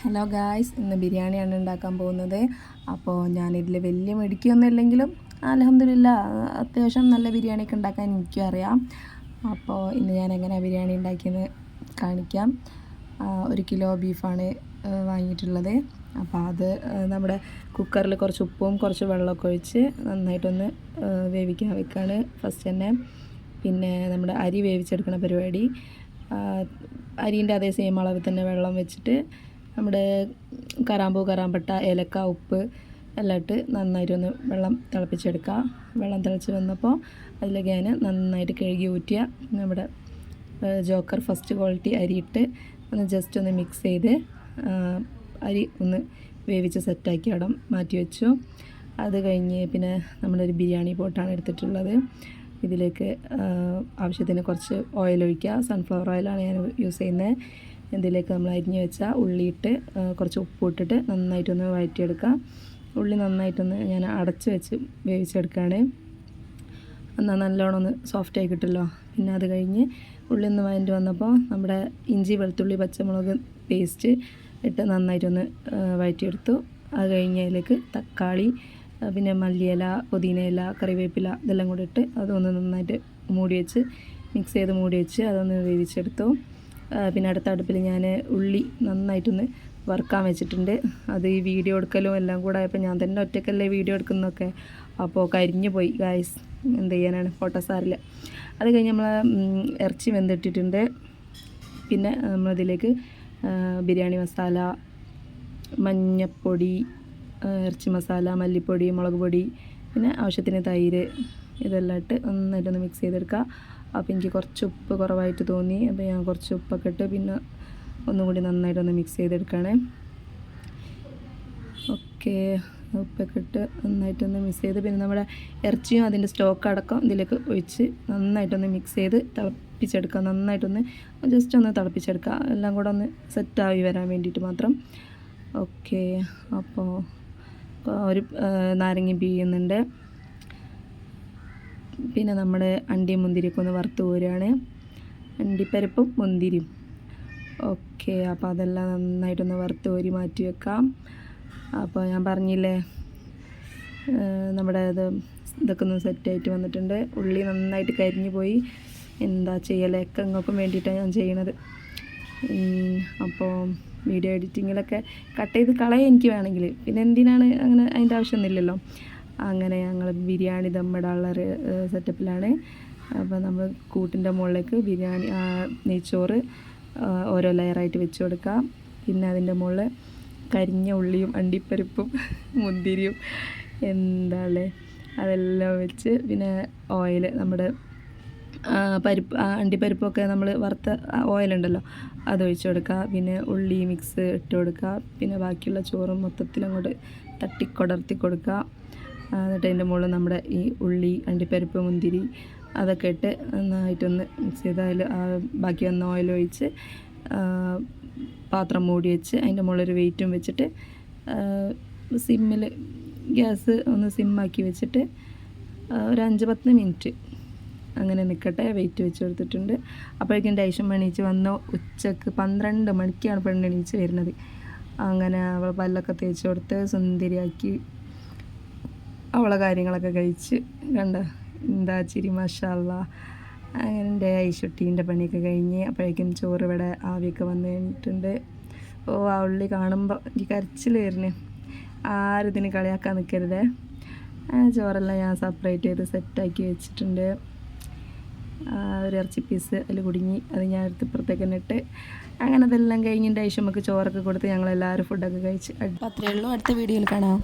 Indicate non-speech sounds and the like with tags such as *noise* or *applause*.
Hello guys ഇന്ന് ബിരിയാണിയാണ് ഉണ്ടാക്കാൻ പോകുന്നത്. അപ്പോൾ ഞാനിതിൽ വലിയ മിടിക്കൊന്നും ഇല്ലെങ്കിലും അലഹമില്ല അത്യാവശ്യം നല്ല ബിരിയാണിയൊക്കെ ഉണ്ടാക്കാൻ എനിക്കും അറിയാം. അപ്പോൾ ഇന്ന് ഞാൻ എങ്ങനെ ബിരിയാണി ഉണ്ടാക്കിയെന്ന് കാണിക്കാം. ഒരു കിലോ ബീഫാണ് വാങ്ങിയിട്ടുള്ളത്. അപ്പോൾ അത് നമ്മുടെ കുക്കറിൽ കുറച്ച് ഉപ്പും കുറച്ച് വെള്ളമൊക്കെ ഒഴിച്ച് നന്നായിട്ടൊന്ന് വേവിക്കാൻ വെക്കാണ് ഫസ്റ്റ് തന്നെ. പിന്നെ നമ്മുടെ അരി വേവിച്ചെടുക്കുന്ന പരിപാടി. അരീന്റെ അതേ സെയിം അളവിൽ തന്നെ വെള്ളം വെച്ചിട്ട് നമ്മുടെ കറാമ്പൂ കറാമ്പട്ട ഏലക്ക ഉപ്പ് എല്ലാം ഇട്ട് നന്നായിട്ടൊന്ന് വെള്ളം തിളപ്പിച്ചെടുക്കുക. വെള്ളം തിളച്ച് വന്നപ്പോൾ അതിലേക്ക് ഞാൻ നന്നായിട്ട് കഴുകി ഊറ്റിയ നമ്മുടെ ജോക്കർ ഫസ്റ്റ് ക്വാളിറ്റി അരിയിട്ട് ഒന്ന് ജസ്റ്റ് ഒന്ന് മിക്സ് ചെയ്ത് അരി ഒന്ന് വേവിച്ച് സെറ്റാക്കി അവിടെ മാറ്റി വെച്ചു. അത് കഴിഞ്ഞ് പിന്നെ നമ്മളൊരു ബിരിയാണി പോട്ടാണ് എടുത്തിട്ടുള്ളത്. ഇതിലേക്ക് ആവശ്യത്തിന് കുറച്ച് ഓയിൽ ഒഴിക്കുക. സൺഫ്ലവർ ഓയിലാണ് ഞാൻ യൂസ് ചെയ്യുന്നത്. ഇതിലേക്ക് നമ്മൾ അരിഞ്ഞ് വെച്ച ഉള്ളിയിട്ട് കുറച്ച് ഉപ്പ് ഇട്ടിട്ട് നന്നായിട്ടൊന്ന് വഴറ്റിയെടുക്കുക ഉള്ളി നന്നായിട്ടൊന്ന് ഞാൻ അടച്ച് വെച്ച് വേവിച്ചെടുക്കുകയാണ്. എന്നാൽ നല്ലോണം ഒന്ന് സോഫ്റ്റ് ആയി കിട്ടുമല്ലോ. പിന്നെ അത് കഴിഞ്ഞ് ഉള്ളി ഒന്ന് വഴറ്റി വന്നപ്പോൾ നമ്മുടെ ഇഞ്ചി വെളുത്തുള്ളി പച്ചമുളക് പേസ്റ്റ് ഇട്ട് നന്നായിട്ടൊന്ന് വഴറ്റിയെടുത്തു. അത് കഴിഞ്ഞ് അതിലേക്ക് തക്കാളി പിന്നെ മല്ലിയില പുതിനയില കറിവേപ്പില ഇതെല്ലാം കൂടി ഇട്ട് അതൊന്ന് നന്നായിട്ട് മൂടി വെച്ച് മിക്സ് ചെയ്ത് മൂടി വെച്ച് അതൊന്ന് വേവിച്ചെടുത്തു. പിന്നെ അടുത്ത അടുപ്പിൽ ഞാൻ ഉള്ളി നന്നായിട്ടൊന്ന് വറുക്കാൻ വെച്ചിട്ടുണ്ട്. അത് ഈ വീഡിയോ എടുക്കലും എല്ലാം കൂടെ ആയപ്പോൾ ഞാൻ തന്നെ ഒറ്റക്കല്ലേ വീഡിയോ എടുക്കുന്നതൊക്കെ. അപ്പോൾ കരിഞ്ഞു പോയി ഗായ്സ് എന്ത് ചെയ്യാനാണ്? ഫോട്ടോസാറിൽ അത് കഴിഞ്ഞ് നമ്മൾ ഇറച്ചി വെന്തിട്ടിട്ടുണ്ട്. പിന്നെ നമ്മളതിലേക്ക് ബിരിയാണി മസാല മഞ്ഞപ്പൊടി ഇറച്ചി മസാല മല്ലിപ്പൊടി മുളക് പൊടി പിന്നെ ആവശ്യത്തിന് തൈര് ഇതെല്ലാം ഇട്ട് നന്നായിട്ടൊന്ന് മിക്സ് ചെയ്തെടുക്കുക. അപ്പോൾ എനിക്ക് കുറച്ച് ഉപ്പ് കുറവായിട്ട് തോന്നി. അപ്പോൾ ഞാൻ കുറച്ച് ഉപ്പൊക്കെ ഇട്ട് പിന്നെ ഒന്നും കൂടി നന്നായിട്ടൊന്ന് മിക്സ് ചെയ്തെടുക്കണേ ഓക്കെ. ഉപ്പൊക്കെ ഇട്ട് നന്നായിട്ടൊന്ന് മിക്സ് ചെയ്ത് പിന്നെ നമ്മുടെ ഇറച്ചിയും അതിന്റെ സ്റ്റോക്ക് അടക്കം ഇതിലേക്ക് ഒഴിച്ച് നന്നായിട്ടൊന്ന് മിക്സ് ചെയ്ത് തിളപ്പിച്ചെടുക്കുക. നന്നായിട്ടൊന്ന് ജസ്റ്റ് ഒന്ന് തിളപ്പിച്ചെടുക്കുക. എല്ലാം കൂടെ ഒന്ന് സെറ്റായി വരാൻ വേണ്ടിയിട്ട് മാത്രം. ഓക്കെ. അപ്പോൾ ഒരു നാരങ്ങ പിഴിയുന്നുണ്ട് പിന്നെ നമ്മൾ അണ്ടിയും മുന്തിരിയൊക്കെ ഒന്ന് വറുത്ത് പോരുകയാണ് അണ്ടിപ്പരിപ്പും മുന്തിരിയും. ഓക്കെ അപ്പോൾ അതെല്ലാം നന്നായിട്ടൊന്ന് വറുത്ത് കോരി മാറ്റി വെക്കാം. അപ്പോൾ ഞാൻ പറഞ്ഞില്ലേ നമ്മുടെ ഇത് ഇതൊക്കെ ഒന്ന് സെറ്റായിട്ട് വന്നിട്ടുണ്ട്. ഉള്ളി നന്നായിട്ട് കരിഞ്ഞു പോയി. എന്താ ചെയ്യലൊക്കെ നിങ്ങൾക്കും വേണ്ടിയിട്ടാണ് ഞാൻ ചെയ്യണത്. അപ്പോൾ വീഡിയോ എഡിറ്റിങ്ങിലൊക്കെ കട്ട് ചെയ്ത് കളയാൻ എനിക്ക് വേണമെങ്കിൽ. പിന്നെ എന്തിനാണ് അങ്ങനെ അതിന്റെ ആവശ്യമൊന്നുമില്ലല്ലോ. അങ്ങനെ ഞങ്ങൾ ബിരിയാണി ദമ്മിടാനുള്ള ഒരു സെറ്റപ്പിലാണ് അപ്പോൾ നമ്മൾ കൂട്ടിന്റെ മുകളിലേക്ക് ബിരിയാണി നെയ്ച്ചോറ് ഓരോ ലെയറായിട്ട് വെച്ച് കൊടുക്കാം. പിന്നെ അതിന്റെ മുകളിൽ കരിഞ്ഞ ഉള്ളിയും അണ്ടിപ്പരിപ്പും *laughs* മുന്തിരിയും എന്താണ് അതെല്ലാം വെച്ച് പിന്നെ ഓയിൽ നമ്മുടെ പരിപ്പ് അണ്ടിപ്പരിപ്പൊക്കെ നമ്മൾ വറുത്ത ഓയിലുണ്ടല്ലോ അത് ഒഴിച്ചു കൊടുക്കുക പിന്നെ ഉള്ളി മിക്സ് ഇട്ട് കൊടുക്കുക പിന്നെ ബാക്കിയുള്ള ചോറും മൊത്തത്തിൽ അങ്ങോട്ട് തട്ടിക്കൊടർത്തി കൊടുക്കുക എന്നിട്ട് അതിന്റെ മുകളിൽ നമ്മുടെ ഈ ഉള്ളി അണ്ടിപ്പരിപ്പ് മുന്തിരി അതൊക്കെ ഇട്ട് നന്നായിട്ടൊന്ന് മിക്സ് ചെയ്ത് അതിൽ ബാക്കി വന്ന ഓയിൽ ഒഴിച്ച് പാത്രം മൂടി വെച്ച് അതിന്റെ മുകളിൽ ഒരു വെയിറ്റും വെച്ചിട്ട് സിമ്മിൽ ഗ്യാസ് ഒന്ന് സിമ്മാക്കി വെച്ചിട്ട് ഒരു അഞ്ച് പത്ത് മിനിറ്റ് അങ്ങനെ നിൽക്കട്ടെ വെയിറ്റ് വെച്ച് കൊടുത്തിട്ടുണ്ട്. അപ്പോഴേക്കും ഡൈഷം എണീച്ച് വന്ന. ഉച്ചയ്ക്ക് പന്ത്രണ്ട് മണിക്കാണ് പെണ്ണെണീച്ച് വരുന്നത്. അങ്ങനെ അവൾ പല്ലൊക്കെ തേച്ച് കൊടുത്ത് സുന്ദരിയാക്കി അവളെ കാര്യങ്ങളൊക്കെ കഴിച്ച് കണ്ട? എന്താ ചിരി മഷാല്ല അങ്ങനെ എന്റെ ഐശുട്ടീന്റെ പണിയൊക്കെ കഴിഞ്ഞ് അപ്പോഴേക്കും ചോറ് ഇവിടെ ആവിയൊക്കെ വന്നു കഴിഞ്ഞിട്ടുണ്ട്. ഓ ആ ഉള്ളി കാണുമ്പോൾ എനിക്ക് കരച്ചിൽ വരുന്നു. ആരും ഇതിന് കളിയാക്കാൻ നിൽക്കരുതേ ചോറെല്ലാം ഞാൻ സെപ്പറേറ്റ് ചെയ്ത് സെറ്റാക്കി വെച്ചിട്ടുണ്ട്. ഒരു ഇറച്ചി പീസ് അതിൽ കുടുങ്ങി അത് ഞാൻ എടുത്ത് ഇപ്പുറത്തേക്ക് തന്നെ ഇട്ട് അങ്ങനെ അതെല്ലാം കഴിഞ്ഞിട്ട് നമുക്ക് ചോറൊക്കെ കൊടുത്ത് ഞങ്ങളെല്ലാവരും ഫുഡൊക്കെ കഴിച്ച് അത്രയേ ഉള്ളൂ. അടുത്ത വീഡിയോയിൽ കാണാം.